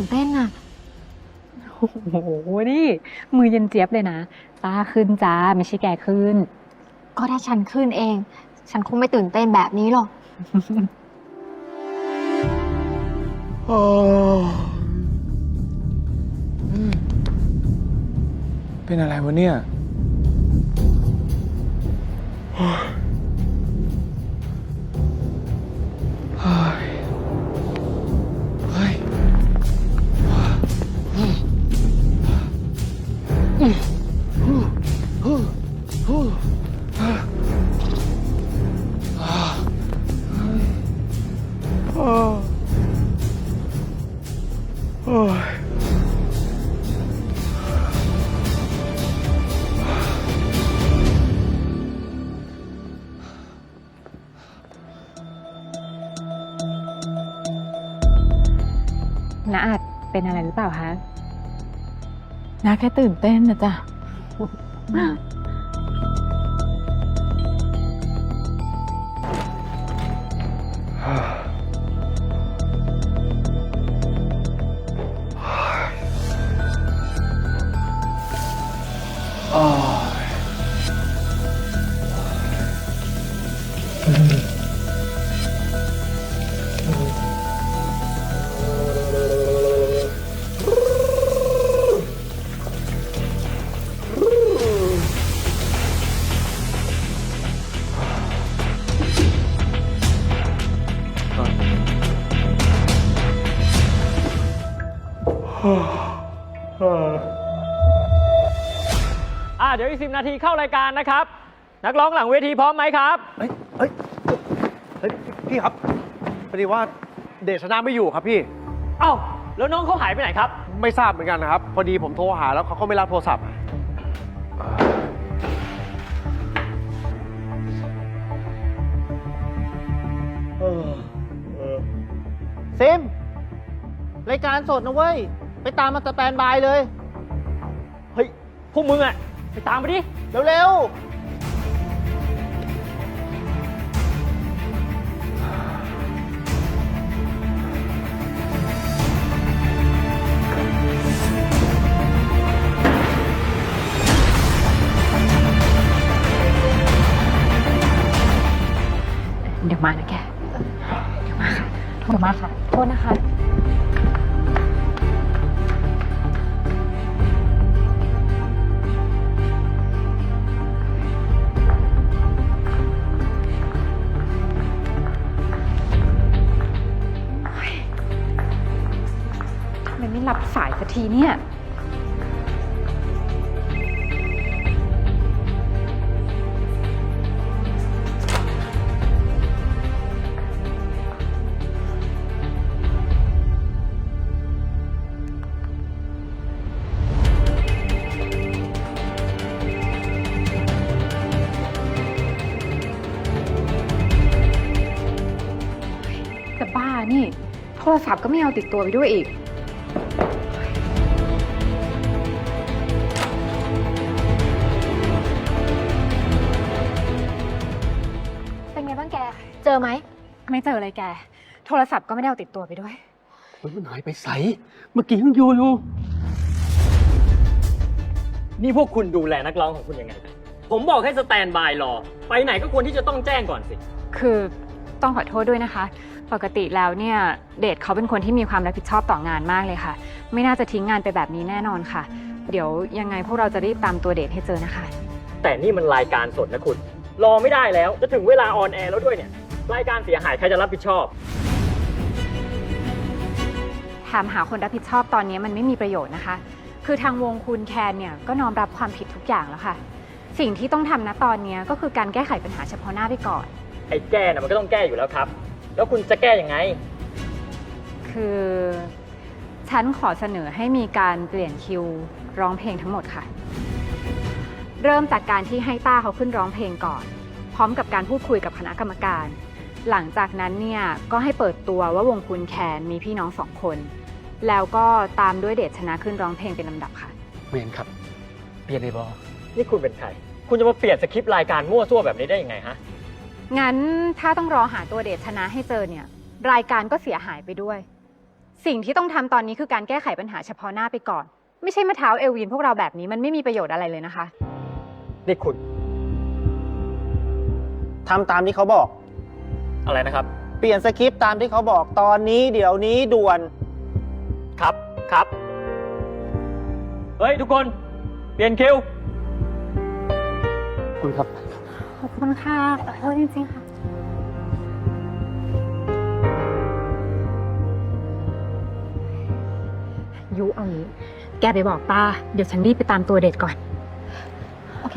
ตื่นเต้นอะโอ้โหนี่มือเย็นเจี๊ยบเลยนะตาขึ้นจ้าไม่ใช่แกขึ้น ก็ถ้าฉันขึ้นเอง ฉันคงไม่ตื่นเต้นแบบนี้หรอก โอ้อืมเป็นอะไรวะเนี่ยโอ้ย น้าอาจเป็นอะไรหรือเปล่าคะนาแค่ตื่นเต้นนะจ๊ะ อ่าเดี๋ยวอีกสินาทีเข้ารายการนะครับ นักร้องหลังเวทีพร้อมไหมครับเฮ้ยเฮ้ย เฮ้ยพี่ครับพอดีว่าเดชนาไม่อยู่ครับพี่ เอ้า แล้วน้องเขาหายไปไหนครับ ไม่ทราบเหมือนกันนะครับ พอดีผมโทรหาแล้วเขาก็ไม่รับโทรศัพท์ซิมรายการสดนะเว้ย ไปตามมาสแตนบายเลย เฮ้ย พวกมึงอะไปตามไปดิ เร็วเมาค่ะ โทษนะคะ ทำไมไม่รับสายสักทีเนี่ย รศัพท์ก็ไม่เอาติดตัวไปด้วยอีก เป็นไงบ้างแก เจอไหม ไม่เจอเลยแก โทรศัพท์ก็ไม่ได้เอาติดตัวไปด้วย เฮ้ยมันหายไปใส เมื่อกี้ยังอยู่อยู่ นี่พวกคุณดูแลนักร้องของคุณยังไงกันผมบอกให้สแตนบายรอ ไปไหนก็ควรที่จะต้องแจ้งก่อนสิ คือ ต้องขอโทษด้วยนะคะ ปกติแล้วเนี่ยเดทเขาเป็นคนที่มีความรับผิดชอบต่องานมากเลยค่ะ ไม่น่าจะทิ้งงานไปแบบนี้แน่นอนค่ะ เดี๋ยวยังไงพวกเราจะรีบตามตัวเดทให้เจอนะคะ แต่นี่มันรายการสดนะคุณ รอไม่ได้แล้วจะถึงเวลาออนแอร์แล้วด้วยเนี่ย รายการเสียหายใครจะรับผิดชอบ ถามหาคนรับผิดชอบตอนนี้มันไม่มีประโยชน์นะคะ คือทางวงคุณแคนเนี่ยก็น้อมรับความผิดทุกอย่างแล้วค่ะ สิ่งที่ต้องทำนะตอนนี้ก็คือการแก้ไขปัญหาเฉพาะหน้าไปก่อน ไอ้แก้นะมันก็ต้องแก้อยู่แล้วครับ แล้วคุณจะแก้ยังไง คือฉันขอเสนอให้มีการเปลี่ยนคิวร้องเพลงทั้งหมดค่ะ เริ่มจากการที่ให้ต้าเขาขึ้นร้องเพลงก่อน พร้อมกับการพูดคุยกับคณะกรรมการ หลังจากนั้นเนี่ยก็ให้เปิดตัวว่าวงคุณแคนมีพี่น้องสองคน แล้วก็ตามด้วยเดชชนะขึ้นร้องเพลงเป็นลำดับค่ะเมียนครับ เปลี่ยนเลยบอนี่คุณเป็นใคร คุณจะมาเปลี่ยนสคริปต์รายการมั่วซั่วแบบนี้ได้ยังไงฮะ งั้นถ้าต้องรอหาตัวเดชชนะให้เจอเนี่ย รายการก็เสียหายไปด้วย สิ่งที่ต้องทำตอนนี้คือการแก้ไขปัญหาเฉพาะหน้าไปก่อน ไม่ใช่มาเท้าเอลวินพวกเราแบบนี้มันไม่มีประโยชน์อะไรเลยนะคะ นี่คุณทำตามที่เขาบอก อะไรนะครับ เปลี่ยนสคริปต์ตามที่เขาบอกตอนนี้เดี๋ยวนี้ด่วน ครับครับ เฮ้ย ทุกคน เปลี่ยนคิว คุณครับ ขอบคุณค่ะขอโทษจริงๆค่ะ ยุเอางี้ แกไปบอกป้าเดี๋ยวฉันรีบไปตามตัวเด็ดก่อน โอเค